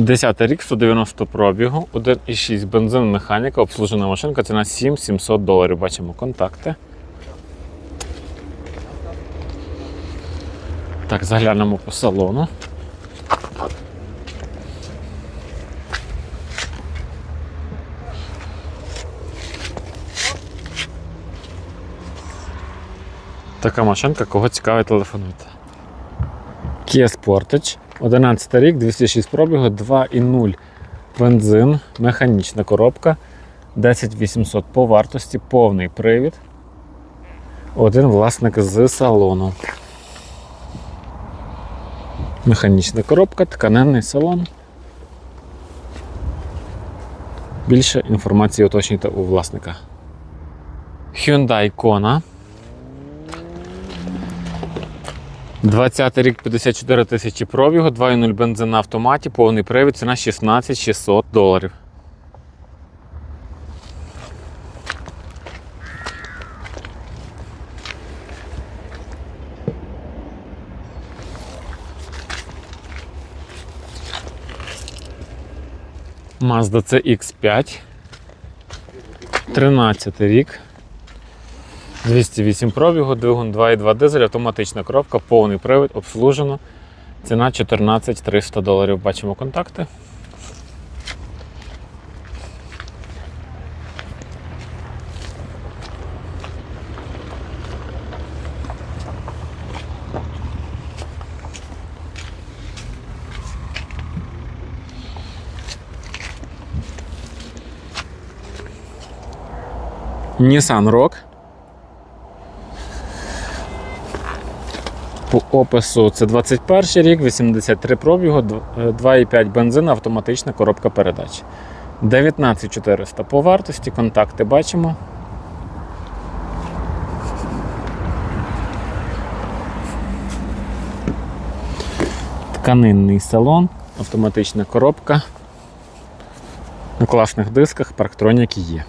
10 рік, 190 пробігу, 1,6 бензин, механіка, обслужена машинка, ціна 7700 доларів. Бачимо контакти. Так, заглянемо по салону. Така машинка, кого цікавить, телефонуйте. Kia Sportage, 11 рік, 206 пробігу, 2,0 бензин, механічна коробка, 10800 по вартості, повний привід. Один власник з салону. Механічна коробка, тканинний салон. Більше інформації уточнюйте у власника. Hyundai Kona. 20 рік 54 тисячі пробігу, 2,0 бензин на автоматі, повний привід, ціна 16 600 доларів. Mazda CX5. 13 рік. 208 пробігу, двигун 2,2 дизель, автоматична коробка, повний привід, обслужено. Ціна 14 300 доларів. Бачимо контакти. Nissan Rock. По опису це 21 рік, 83 пробігу, 2,5 бензин, автоматична коробка передач. 19400 по вартості, контакти бачимо. Тканинний салон, автоматична коробка. На класних дисках парктроніки є.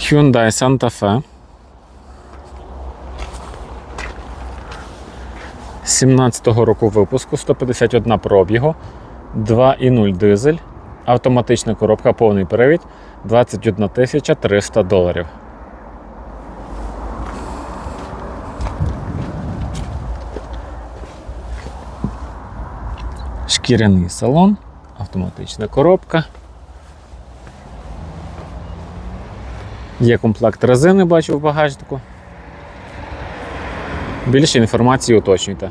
Hyundai Santa Fe. 17-го року випуску 151 пробігу, 2,0 дизель, автоматична коробка, повний перевід 21 300 доларів. Шкіряний салон, автоматична коробка. Є комплект резини, бачу в багажнику. Більше інформації уточнюйте.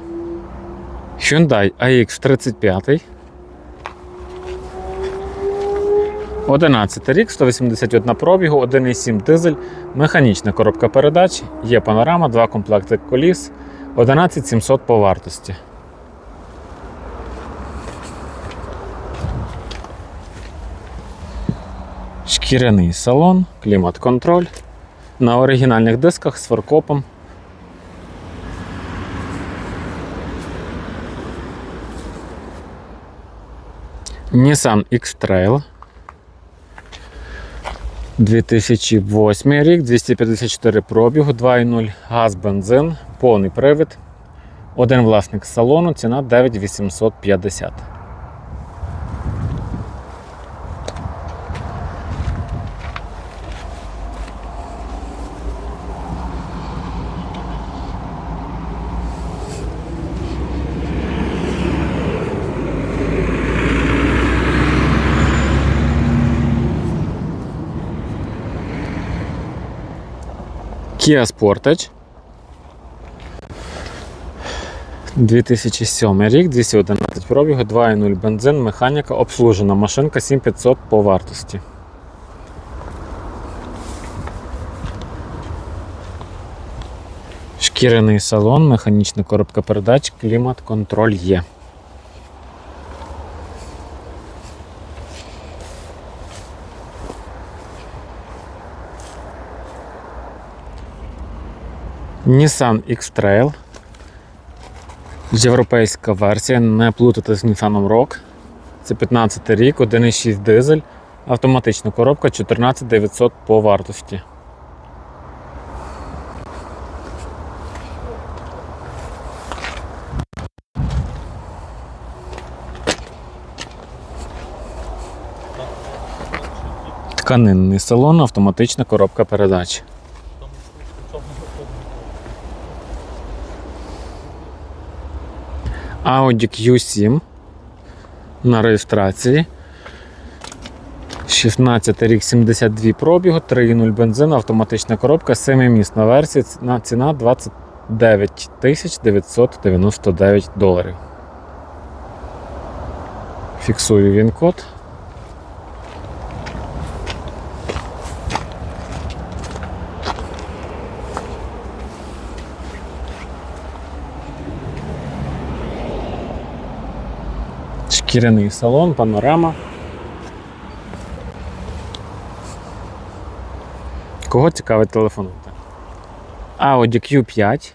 Hyundai AX35. 11 рік, 181 пробігу, 1,7 дизель, механічна коробка передач, є панорама, два комплекти коліс, 11700 по вартості. Шкіряний салон, клімат-контроль. На оригінальних дисках з фаркопом Nissan X-Trail. 2008 рік, 254 пробігу, 2.0 газ, бензин, повний привід. Один власник салону, ціна 9850. Kia Sportage. 2007 рік, 211 пробігу, 2.0 бензин, механіка, обслужена машинка 7500 по вартості. Шкіряний салон, механічна коробка передач, клімат, контроль є. Nissan X-Trail. Європейська версія, не плутати з Nissan Rock. Це 15 рік, 1,6 дизель, автоматична коробка 14900 по вартості. Тканинний салон, автоматична коробка передач. Audi Q7 на реєстрації. 16 рік 72 пробігу, 3.0 бензин, автоматична коробка, 7-місна версія, ціна, ціна 29 999 доларів. Фіксую він код. Шкіряний салон, панорама. Кого цікавить телефонуйте? Audi Q5.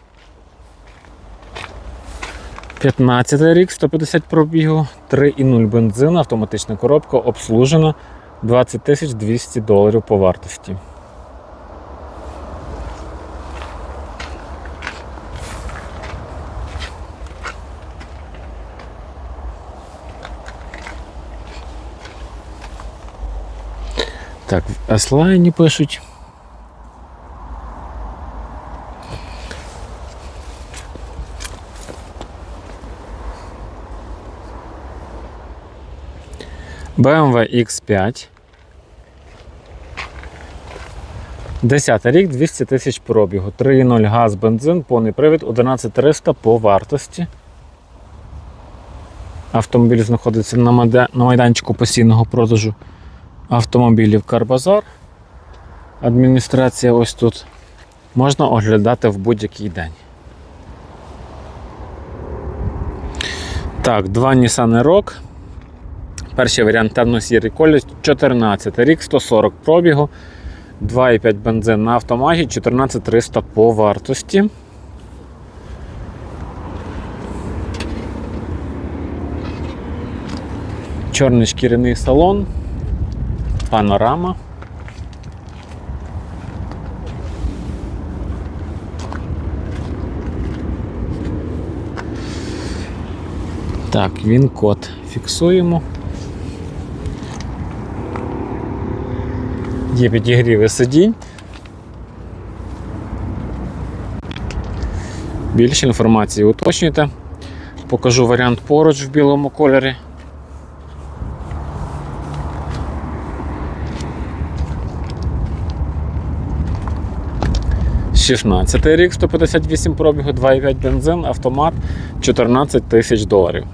15 рік, 150 пробігу, 3,0 бензин, автоматична коробка, обслужена 20 200 доларів по вартості. Так, в пишуть. BMW X5. 10 рік, 200 тисяч пробігу. 3.0 газ, бензин, повний привід, 11300 по вартості. Автомобіль знаходиться на майданчику постійного продажу автомобілів Карбазар. Адміністрація ось тут. Можна оглядати в будь-який день. Так, два Nissan Rogue. Перший варіант темно-сірий колір, 14 рік, 140 пробігу, 2,5 бензин на автоматі, 14300 по вартості. Чорний шкіряний салон, панорама. Так, він код фіксуємо. Є підігріви сидінь. Більше інформації уточнюйте. Покажу варіант поруч в білому кольорі. Шістнадцятий рік, 158 пробігу, 2,5 бензин, автомат 14 тисяч доларів.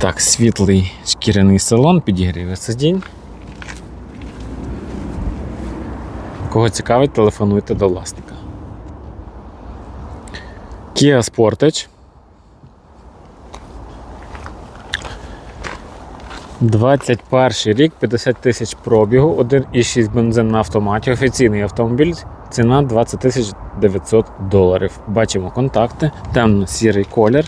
Так, світлий шкіряний салон, підігріве сидінь. Кого цікавить, телефонуйте до власника. Kia Sportage. 21 рік, 50 тисяч пробігу, 1,6 бензин на автоматі, офіційний автомобіль, ціна 20 тисяч 900 доларів. Бачимо контакти, темно-сірий колір.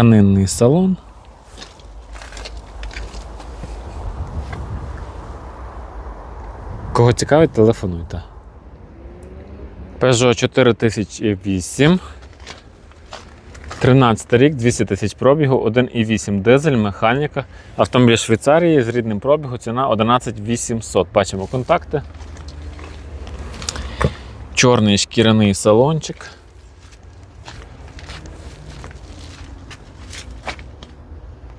Тканинний салон. Кого цікавить, телефонуйте. Peugeot 4008. 13 рік, 200 тисяч пробігу, 1,8 дизель, механіка. Автомобіль Швейцарії з рідним пробігу, ціна 11 800. Бачимо контакти. Чорний шкіряний салончик.